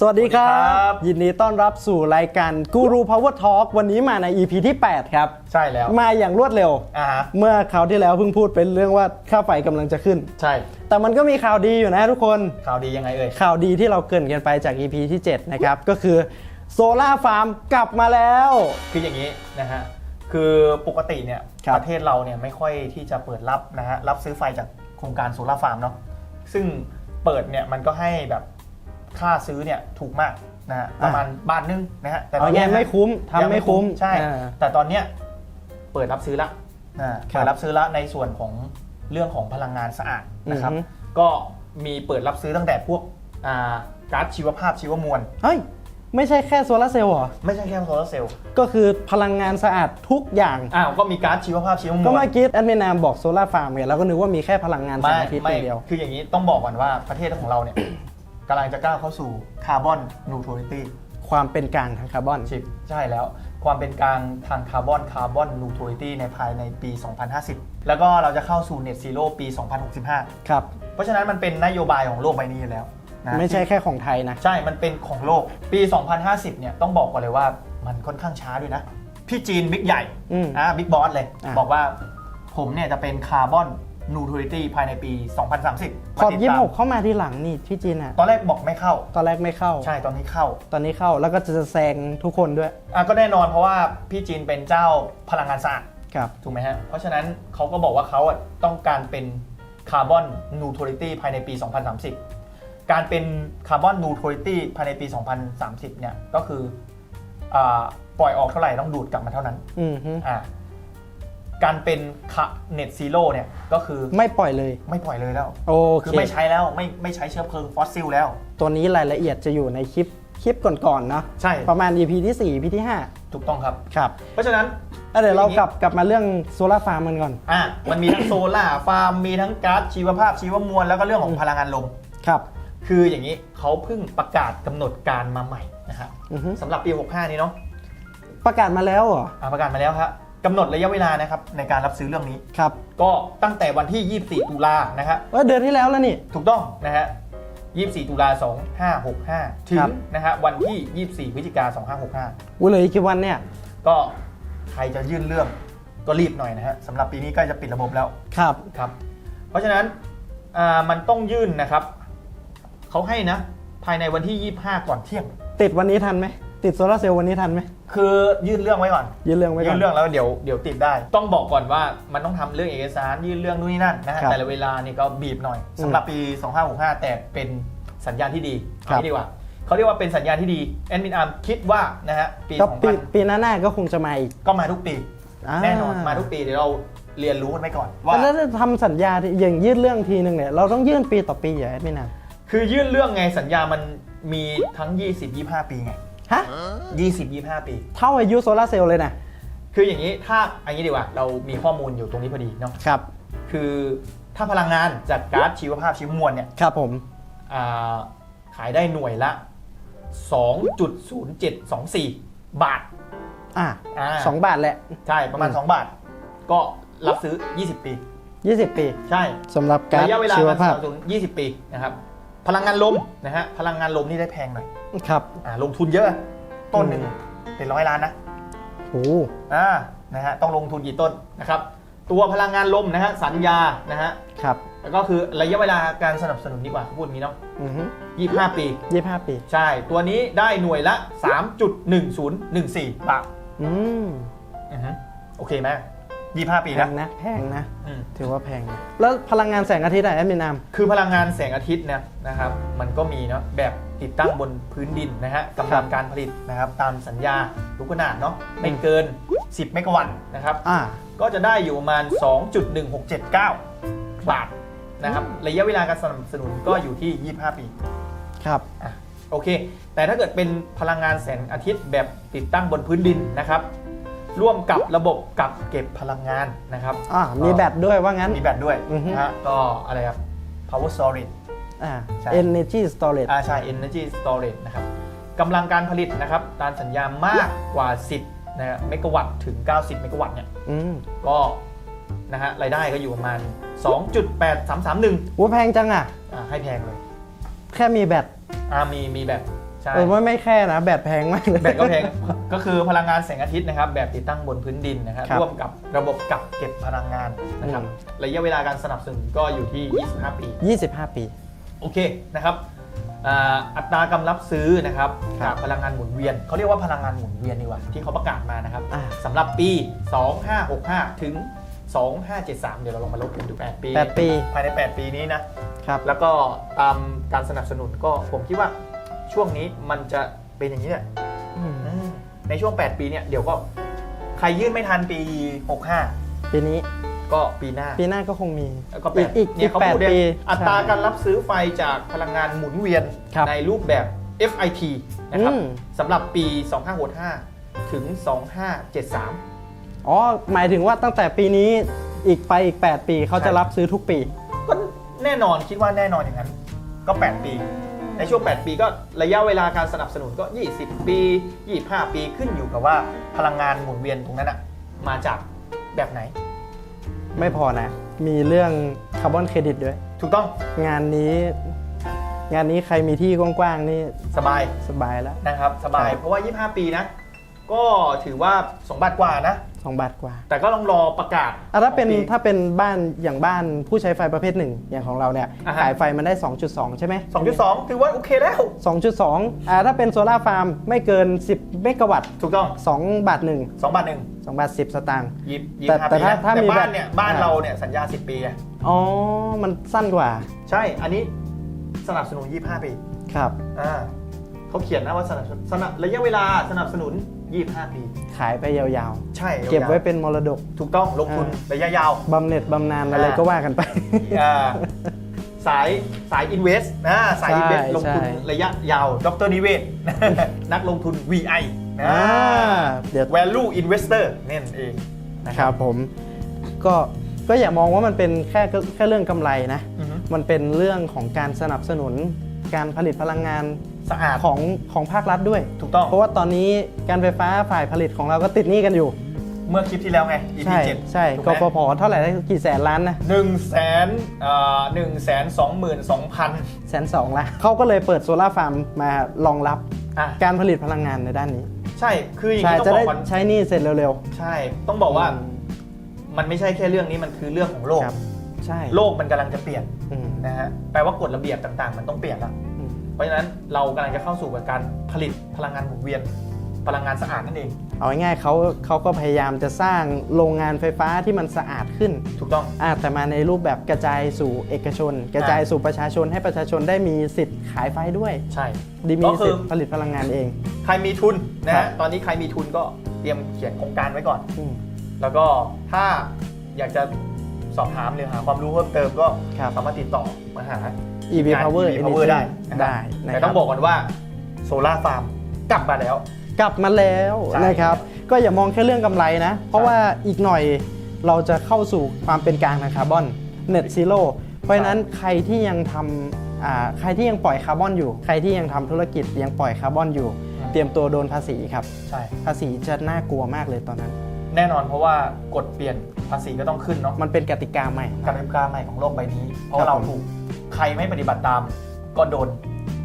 สวัสดีครัสวัสดีครับบยินดีต้อนรับสู่รายการกูรู Power Talk วันนี้มาใน EP ที่ 8 ครับ ใช่แล้วมาอย่างรวดเร็ว อ่าฮะเมื่อคราวที่แล้วเพิ่งพูดเป็นเรื่องว่าค่าไฟกำลังจะขึ้น ใช่ แต่มันก็มีข่าวดีอยู่นะทุกคน ข่าวดียังไงเอ่ย ข่าวดีที่เราเกรินกันไปจาก EP ที่ 7 นะครับ ก็คือโซลาร์ฟาร์มกลับมาแล้ว คืออย่างนี้นะฮะคือปกติเนี่ยครับ ประเทศเราเนี่ยไม่ค่อยที่จะเปิดรับนะฮะรับซื้อไฟจากโครงการโซลาร์ฟาร์มเนาะซึ่งเปิดเนี่ยมันก็ให้แบบ ค่าซื้อเนี่ยถูกมากนะฮะประมาณบาทนึงนะฮะแต่ตเอาอนไงเนี้ยไม่คุ้มทำยังไม่คุ้มใช่อ่าแต่ตอนเนี้ยเปิดรับซื้อละนะครับเปิดรับซื้อละในส่วนของเรื่องของพลังงานสะอาดนะครับอือฮึก็มีเปิดรับซื้อตั้งแต่พวกอ่าก๊าซชีวภาพชีวมวลเฮ้ยไม่ใช่แค่โซลาร์เซลล์เหรอ ไม่ใช่แค่โซลาร์เซลล์ ก็คือพลังงานสะอาดทุกอย่าง อ้าว ก็มีก๊าซชีวภาพชีวมวล ก็เมื่อกี้แอดมินนามบอกโซลาร์ฟาร์มเนี่ยเราก็นึกว่ามีแค่พลังงานแสไม่งอาทิตย์ไม่อย่างเดียว คืออย่างนี้ต้องบอกก่อนว่าประเทศของเราเนี่ย กำลังจะก้าวเข้าสู่คาร์บอนนูทร a ลิตี้ความเป็นกลางทางคาร์บอนชิปใช่แล้วความเป็นกลางทางคาร์บอนคาร์บอนนูทร a ลิตี้ในภายในปี 2050 แล้วก็เราจะเข้าสู่เน็ตซีโร่ปี 2065 ครับ เพราะฉะนั้นมันเป็นนโยบายของโลกใบนี้อยู่แล้วนะไม่ใช่แค่ของไทยนะ ใช่มันเป็นของโลกปี 2050 เนี่ยต้องบอกก่อนเลยว่ามันค่อนข้างช้าด้วยนะ พี่จีนบิ๊กใหญ่อืมอ่าบิ๊กบอสเลยอะบอกว่าผมเนี่ยจะเป็นคาร์บอน นูทร a ลิตี้ภายในปี 2030ขอบมาติดยี่ตามหกเข้ามาทีหลังนี่พี่จีนอะ ตอนแรกบอกไม่เข้า ตอนแรกไม่เข้า ใช่ ตอนนี้เข้า ตอนนี้เข้าแล้วก็จะแซงทุกคนด้วย อะก็แน่นอนเพราะว่าพี่จีนเป็นเจ้าพลังงานสะอาด ครับ ถูกไหมฮะ เพราะฉะนั้นเขาก็บอกว่าเขาอะต้องการเป็นคาร์บอนนูทร a ลิตี้ภายในปี 2030 การเป็นคาร์บอนนูทร a ลิตี้ภายในปี 2030 เนี่ยก็คืออาปล่อยออกเท่าไหร่ต้องดูดกลับมาเท่านั้น อืมฮึอ่า การเป็นเน็ตซีโร่เนี่ยก็คือไม่ปล่อยเลย ไม่ปล่อยเลยแล้ว โอคือเคไม่ใช้แล้วไม่ไม่ใช้เชื้อเพลิงฟอสซิลแล้ว ตัวนี้รายละเอียดจะอยู่ในคลิปคลิปก่อนๆเนาะใช่ ประมาณ EP ที่ 4 EP ที่ ถูกต้องครับ 5 ครับเพราะฉะนั้นแล้วเดี๋ยวเรากลับกลับมาเรื่องโซลาร์ฟาร์มกันก่อน อะมันมีทั้งโซล่าร์ฟาร์มมีทั้งก๊าซชีวภาพชีวมวลแล้วก็เรื่องของพลังงานลม ครับ คืออย่างนี้เขาเพิ่งประกาศกำหนดการมาใหม่นะครับอือฮึ สำหรับปี 65 นี้เนาะประกาศมาแล้วเหรอ อะประกาศมาแล้วครับ กำหนดระยะเวลานะครับในการรับซื้อเรื่องนี้ ครับก็ตั้งแต่วันที่ 24 ตุลานะครับเออเดือนที่แล้วแล้วนี่ ถูกต้องนะฮะ24 ตุลา2565 ถึงครับนะฮะวันที่ 24 พฤศจิกา2565อุ้ยเหลยอีกกี่วันเนี่ยก็ใครจะยื่นเรื่องก็รีบหน่อยนะฮะสำหรับปีนี้ใกล้จะปิดระบบแล้ว ครับ ครับ เพราะฉะนั้นอ่ามันต้องยื่นนะครับ เขาให้นะ ภายในวันที่ 25 ก่อนเที่ยง ติดวันนี้ทันไหม ติดโซลาร์เซลล์วันนี้ทันไหมคือยื่นเรื่องไว้ก่อนยื่นเรื่องไว้ก่ยื่อนนเรื่องแล้วเดี๋ยวเดี๋ยวติดได้ ต้องบอกก่อนว่ามันต้องทำเรื่องเอกสารยื่นเรื่องนู่นนี่นั่นนะฮะครับแต่ละเวลานี่ก็บีบหน่อยอืมสำหรับปี 2565 แต่เป็นสัญญาณที่ดีครัเอาบงี้ดีกว่าเขาเรียกว่าเป็นสัญญาณที่ดีแอนมินอาร์มคิดว่านะฮะปีก็ปี2000ปีหน้าๆก็คงจะมาอีกก็มาทุกปีาแน่นอนมาทุกปีเดี๋ยวเราเรียนรู้กันไปก่อนว่าแล้วถ้าทำสัญญาที่อย่างยื่นเรื่องทีหนึ่งเนี่ยเราต้องยื่นปีต่อปีอย่างไม่นานคือยื่นเรื่องไงสัญญามันมีทั้ง 20 25 ปีไง ฮะ20 25 ปี เท่าอายุโซลาร์เซลล์เลยนะ คืออย่างนี้ถ้าอันนี้ดีกว่าเรามีข้อมูลอยู่ตรงนี้พอดีเนาะครับ คือถ้าพลังงานจากก๊าซชีวภาพชีวมวลเนี่ยครับผมอ่าขายได้หน่วยละ 2.0724 บาทอะอ่าสองบาทแหละ ใช่ประมาณอืม2บาท ก็รับซื้อ 20 ปี 20 ปี ใช่สำหรับการระยะเวลาชีวการสภาพนับสนุน20 ปีนะครับ พลังงานลมนะฮะพลังงานลมนี่ได้แพงหน่อยครับอ่าลงทุนเยอะ ต้นหนึ่งอืมเป็นร้อยล้านนะโอ้อ่านะฮะต้องลงทุนกี่ต้นนะครับ ตัวพลังงานลมนะฮะสัญญานะฮะครับแล้วก็คือระยะเวลาการสนับสนุนดีกว่าเขาพูดอย่างนี้เนาะอือฮึ25ปียี่ห้าปี ใช่ ตัวนี้ได้หน่วยละ 3.1014 บาท อืมอือฮึโอเคไหม 25ปีแพนะงนะแพงนะ อืม ถือว่าแพงนะแล้วพลังงานแสงอาทิตย์อะแอดมินนามคือพลังงานแสงอาทิตย์เนี่ยนะครับ มันก็มีเนาะแบบติดตั้งบนพื้นดินนะฮะกำลังการผลิตนะครับ ตามสัญญาลูกขนาดเนาะไม่เกิน 10 เมกะวัตต์นะครับ อ่า ก็จะได้อยู่ประมาณ 2.1679 บาทนะครับ ระยะเวลาการสนับสนุนก็อยู่ที่ 25 ปี ครับ อะโอเค แต่ถ้าเกิดเป็นพลังงานแสงอาทิตย์แบบติดตั้งบนพื้นดินนะครับ ร่วมกับระบบกักเก็บพลังงานนะครับอ่ามีแบตด้วยว่างั้น มีแบตด้วยอือฮึ นะฮะก็อะไรครับ power storage อ่า ใช่ energy storage อาใช่ energy storage นะครับกำลังการผลิตนะครับตามสัญญามากกว่า 10นะฮะเมกะวัตต์ถึง 90 เมกะวัตต์เนี่ยอืมก็นะฮะรายได้ก็อยู่ประมาณ 2.8331ว่าแพงจังอะ อ่าให้แพงเลย แค่มีแบตอ่ามีมีแบบ ใช่ เออไม่ไม่แค่นะ แบตแพงมากเลย แบตก็แพงก็คือพลังงานแสงอาทิตย์นะครับ แบบติดตั้งบนพื้นดินนะครับครับร่วมกับระบบกักเก็บพลังงานนะครับอืมระยะเวลาการสนับสนุนก็อยู่ที่ 25 ปี 25 ปี โอเคนะครับอ่าอัตรากำรับซื้อนะครับครับจากพลังงานหมุนเวียนเขาเรียกว่าพลังงานหมุนเวียนดีกว่าที่เขาประกาศมานะครับอ่า สำหรับปี 2565 ถึง 2573 เดี๋ยวเราลองมาลบกันดู 8 ปี 8 ปีภายใน 8 ปีนี้นะ ครับ แล้วก็ตามการสนับสนุนก็ผมคิดว่า ช่วงนี้มันจะเป็นอย่างนี้แหละอืมอืมในช่วง 8 ปีเนี่ยเดี๋ยวก็ใครยื่นไม่ทันปี 65 ปีนี้ก็ปีหน้าปีหน้าก็คงมีแล้วก็แปอีกดอีกเนี่อียกเขาแปดพูดเนี่ยปีอัตราใช่การรับซื้อไฟจากพลังงานหมุนเวียนครับในรูปแบบ FIT นะครับอืม สำหรับปี 2565 ถึง 2573 อ๋อหมายถึงว่าตั้งแต่ปีนี้อีกไปอีก 8 ปีเขาจะใช่รับซื้อทุกปี ก็แน่นอนคิดว่าแน่นอนอย่างนั้น ก็ 8 ปี ในช่วง 8 ปีก็ระยะเวลาการสนับสนุนก็ 20 ปี 25 ปีขึ้นอยู่กับว่าพลังงานหมุนเวียนตรงนั้นอะมาจากแบบไหน ไม่พอนะ มีเรื่องคาร์บอนเครดิตด้วย ถูกต้องงานนี้ งานนี้ใครมีที่กว้างๆนี่สบายสบายแล้วนะครับ สบายครับเพราะว่า 25 ปีนะ ก็ถือว่า2บาทกว่านะ2บาทกว่าแต่ก็ต้องรอประกาศอะถ้าเป็นของปี ถ้าเป็นบ้านอย่างบ้านผู้ใช้ไฟประเภทหนึ่งอย่างของเราเนี่ยอ่าฮะ ขายไฟมันได้ 2.2 ใช่ไหม2.2 ถือว่าโอเคแล้ว 2.2อ่าถ้าเป็นโซลาร์ฟาร์มไม่เกิน 10 เมกะวัตต์ถูกต้อง2บาท 1 2บาทหนึ่ง2บาท 10 สตางค์ยี่ยี่แต่ห้าแต่ปีถ้านะถ้าแต่มีบ้านแบบเนี่ยบ้านอ่า เราเนี่ยสัญญา 10 ปีอะอ๋อ มันสั้นกว่าใช่อันนี้สนับสนุน 25 ปีครับ อ่าเขาเขียนนะว่าสนับสนุนสนับระยะเวลาสนับสนุน 25 ปี ขายไปยาวใช่ๆเก็บไว้เป็นมรดก ถูกต้องลงทุนอ่าระยะยาวบำเหน็จบำนาญอะไรอ่าก็ว่ากันไปอ่าสายสายอินเวสนะสายใช่อินเวสลงทุนใช่ระยะยาว ดรนิเวศนักลงทุน VI นะอ่าเดี๋ยว value investor นั่นเองนะคครัรับบผมก็ก็อย่ามองว่ามันเป็นแค่แค่เรื่องกำไรนะอือฮึมันเป็นเรื่องของการสนับสนุนการผลิตพลังงาน สะอาด ของของภาครัฐด้วย ถูกต้อง เพราะว่าตอนนี้การไฟฟ้าฝ่ายผลิตของเราก็ติดหนี้กันอยู่ เมื่อคลิปที่แล้วไง EP ใช่7ใช่ถูกกไหมฟผเท่าไหร่ได้กี่แสนล้านนะหนึ่งแสนหนึ่งแสนสองหมื่นสองพันแสนสองละเขาก็เลยเปิดโซลาร์ฟาร์มมารองรับอะการผลิตพลังงานในด้านนี้ ใช่คืออย่างใช่นี้ต้อจะงบได้อกมันใช้หนี้เสร็จเร็วใช่ต้องบอกๆว่าอืมมันไม่ใช่แค่เรื่องนี้มันคือเรื่องของโลกครับใช่โลกมันกำลังจะเปลี่ยนอืมนะฮะแปลว่ากฎระเบียบต่างๆ มันต้องเปลี่ยนละอืม เพราะฉะนั้นเรากำลังจะเข้าสู่กับการผลิตพลังงานหมุนเวียนพลังงานสะอาดนั่นเอง เอาง่ายๆเขาเขาก็พยายามจะสร้างโรงงานไฟฟ้าที่มันสะอาดขึ้น ถูกต้องอ่าแต่มาในรูปแบบกระจายสู่เอกชน กระจายสู่ประชาชนให้ประชาชนได้มีสิทธิ์ขายไฟด้วย ใช่ดีมีก็คือสิทธิ์ผลิตพลังงานเอง ใครมีทุนนะครัฮะบตอนนี้ใครมีทุนก็เตรียมเขียนโครงการไว้ก่อนอืมแล้วก็ถ้าอยากจะสอบถามหรือหาความรู้เพิ่มเติมก็ครับสามารถติดต่อมาหา EV งาน Power EV Power Energy ได้นะครับได้นะแต่คต้รัอบงบอกก่อนว่าโซลาร์ฟาร์มกลับมาแล้ว กลับมาแล้วใช่นะครับ ก็อย่ามองแค่เรื่องกำไรนะ เพราะว่าอีกหน่อยเราจะเข้าสู่ความเป็นกลางทางคาร์บอนเน็ตซีโร่เพราะฉะนั้นใครที่ยังทำอ่าใครที่ยังปล่อยคาร์บอนอยู่ ใครที่ยังทำธุรกิจยังปล่อยคาร์บอนอยู่เตรียมตัวโดนภาษีครับ ใช่ ภาษีจะน่ากลัวมากเลยตอนนั้น แน่นอนเพราะว่ากฎเปลี่ยนภาษีก็ต้องขึ้นเนาะมันเป็นกติกาใหม่กติกาใหม่ของโลกใบนี้ เพราะครับเราผมถูกใครไม่ปฏิบัติตาม ก็โดน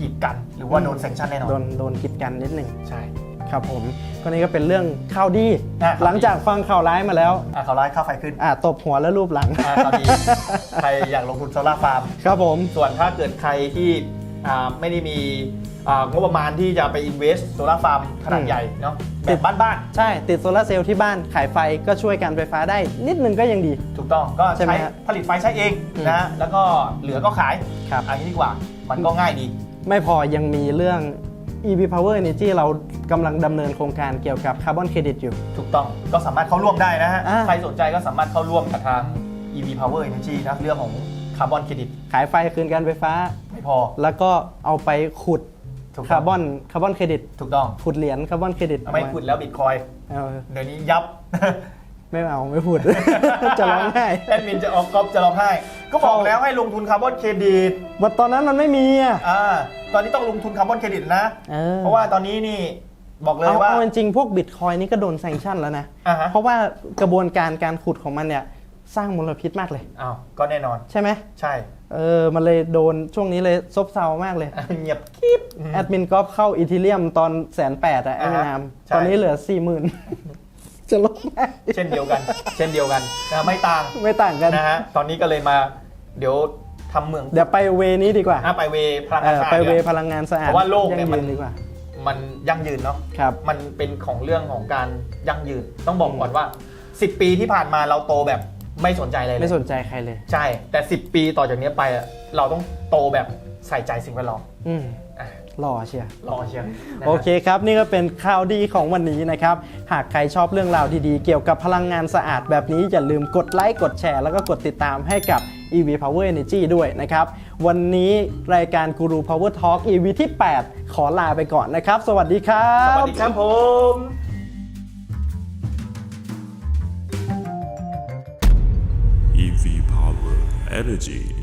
กีดกัน หรือว่าโดนเซ็งชันแน่นอนโดนโดนกิดกันนิดหนึ่งใช่ครับผมก็นี่ก็เป็นเรื่องข่าวดีอะข่าวดีหลังจากฟังข่าวร้ายมาแล้วอะเขาไล่ค่าไฟขึ้นอะตบหัวแล้วรูปหลังอะข่าวดีใครอยากลงทุนโซลาร์ฟาร์มครับผมส่วนถ้าเกิดใครที่อ่า ไม่ได้มีอ่างบประมาณที่จะไปอินเวสต์โซลาร์ฟาร์มขนาดอืมใหญ่เนาะแบติบดบ้านใช่ ติดโซลาร์เซลล์ที่บ้านขายไฟก็ช่วยการไฟฟ้าได้นิดนึงก็ยังดีๆถูกต้องก็ใช่ไหมใช้ฮะผลิตไฟใช้เองอืมนะฮะแล้วก็เหลือก็ขายครับอันนี้ดีกว่ามันก็ง่ายดี ไม่พอยังมีเรื่อง EV Power Energy เรากำลังดำเนินโครงการเกี่ยวกับคาร์บอนเครดิตอยู่ ถูกต้องก็สามารถเข้าร่วมได้นะฮะอ่าใครสนใจก็สามารถเข้าร่วมกับทาง EV Power Energy นะเรื่องของคาร์บอนเครดิต ขายไฟคืนการไฟฟ้าไม่ พอ แล้วก็เอาไปขุดถูกต้อง คาร์บอนคาร์บอนเครดิต ถูกต้อง ขุดเหรียญคาร์บอนเครดิตไม่ขุดแล้วบิตคอยเอาเดี๋ยวนี้ยับ ไม่เอาไม่พูด จะร้องไห้ แอดมินจะออกก๊อปจะร้องไห้ ก็บอกแล้วให้ลงทุนคาร์บอนเครดิตวันตอนนั้นมันไม่มีอะอ่าตอนนี้ต้องลงทุนคาร์บอนเครดิตนะเออเพราะว่าตอนนี้นี่บอกเลยเอาว่า เอาจริงๆพวกบิตคอยนี่ก็โดนแซงชั่นแล้วนะ อ่าฮะ เพราะว่ากระบวนการการขุดของมันเนี่ยสร้างมลพิษมากเลย อ้าวก็แน่นอน ใช่ไหม ใช่ เออมันเลยโดนช่วงนี้เลยซบเซามากเลย เงียบกิ๊บแอดมินกอล์ฟเข้าอีทีเรียมตอนแสนแปดอะไอ้อ่าฮะนามใช่ตอนนี้เหลือสี่หมื่นจะลดไหมเช่นเดียวกัน เช่นเดียวกันนะไม่ต่างไม่ต่างกันนะฮะตอนนี้ก็เลยมาเดี๋ยวทำเมือง เดี๋ยวไปเวนี้ดีกว่าอะไปเวพลังานเองอสะอาดไปเวดีกว่าพลังงานสะอาดเพราะว่าโลกเนี่ยงมันดีกว่ามันยั่งยืนเนาะครับมันเป็นของเรื่องของการยั่งยืน ต้องบอกก่อนว่า 10 ปีที่ผ่านมาเราโตแบบ ไม่สนใจอะไรเลไม่ยสนใจใครเลย ใช่ แต่ 10 ปีต่อจากนี้ไปอะเราต้องโตแบบใส่ใจสิ่งแวดล้อมอืมอะหล่อเชียร์ รอเชียร์นะฮะโอเคครับ นี่ก็เป็นข่าวดีของวันนี้นะครับ หากใครชอบเรื่องราวดีๆ เกี่ยวกับพลังงานสะอาดแบบนี้ อย่าลืมกดไลค์กดแชร์ แล้วก็กดติดตามให้กับ EV Power Energy ด้วยนะครับ วันนี้รายการกูรู Power Talk EV ที่ 8 ขอลาไปก่อนนะครับ สวัสดีครับ สวัสดีครับผม Energy